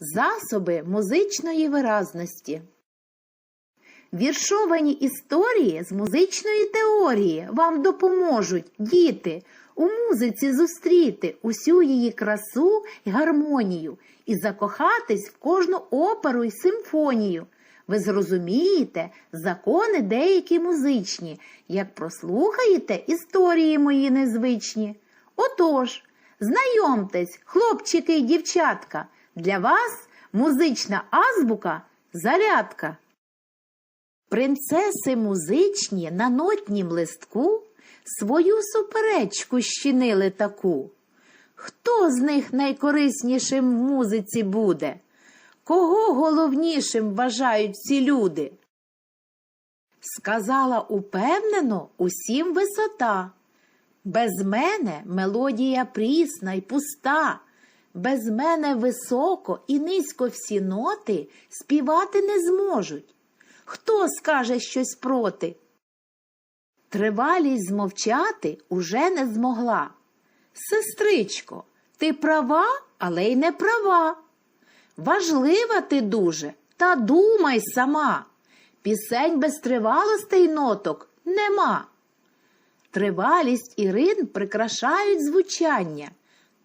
Засоби музичної виразності. Віршовані історії з музичної теорії вам допоможуть, діти, у музиці зустріти усю її красу й гармонію і закохатись в кожну оперу й симфонію. Ви зрозумієте закони деякі музичні, як прослухаєте історії мої незвичні. Отож, знайомтесь, хлопчики й дівчатка, для вас музична азбука зарядка. Принцеси музичні на нотнім листку свою суперечку щинили таку. Хто з них найкориснішим в музиці буде? Кого головнішим вважають ці люди? Сказала упевнено усім висота. Без мене мелодія прісна й пуста. Без мене високо і низько всі ноти співати не зможуть. Хто скаже щось проти? Тривалість змовчати уже не змогла. Сестричко, ти права, але й не права. Важлива ти дуже, та думай сама. Пісень без тривалостей ноток нема. Тривалість і ритм прикрашають звучання,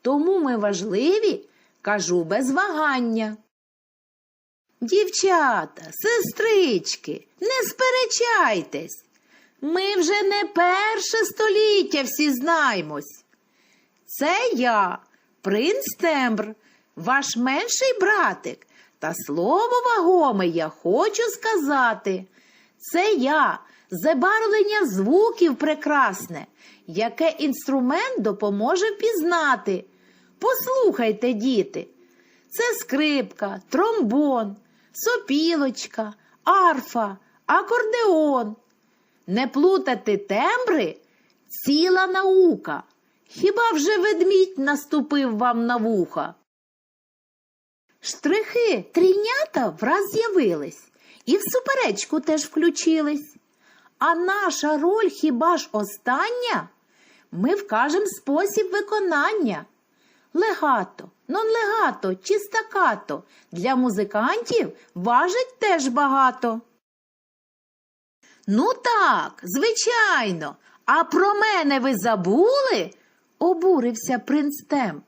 тому ми важливі, кажу без вагання. Дівчата, сестрички, не сперечайтесь. Ми вже не перше століття всі знаємось. Це я, принц Тембр, ваш менший братик, та слово вагоме я хочу сказати. Це я, забарвлення звуків прекрасне, яке інструмент допоможе впізнати. Послухайте, діти, це скрипка, тромбон, сопілочка, арфа, акордеон. Не плутати тембри ціла наука. Хіба вже ведмідь наступив вам на вуха? Штрихи трійнята враз з'явились і в суперечку теж включились. А наша роль хіба ж остання? Ми вкажем спосіб виконання. Легато, нон-легато чи стакато для музикантів важить теж багато. Ну так, звичайно. А про мене ви забули? обурився принц Темп.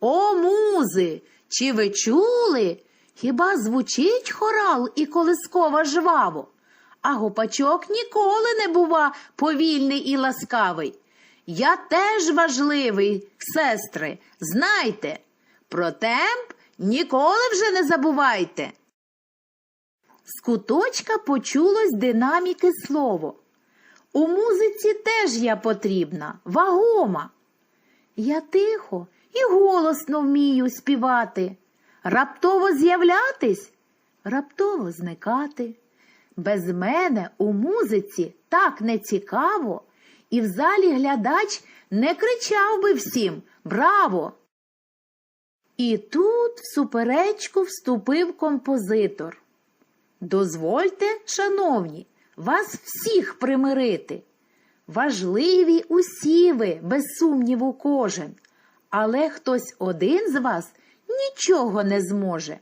О, музи, чи ви чули? Хіба звучить хорал і колискова жваво? А гопачок ніколи не бува повільний і ласкавий. Я теж важливий, сестри, знайте. Про темп ніколи вже не забувайте. З куточка почулось динаміки слово. У музиці теж я потрібна, вагома. Я тихо і голосно вмію співати, раптово з'являтись, раптово зникати. Без мене у музиці так не цікаво, і в залі глядач не кричав би всім Браво! І тут в суперечку вступив композитор. Дозвольте, шановні, вас всіх примирити. Важливі усі ви, без сумніву, кожен, але хтось один з вас нічого не зможе.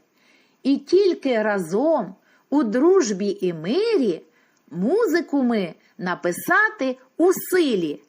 І тільки разом, у дружбі і мирі, музику ми написати у силі.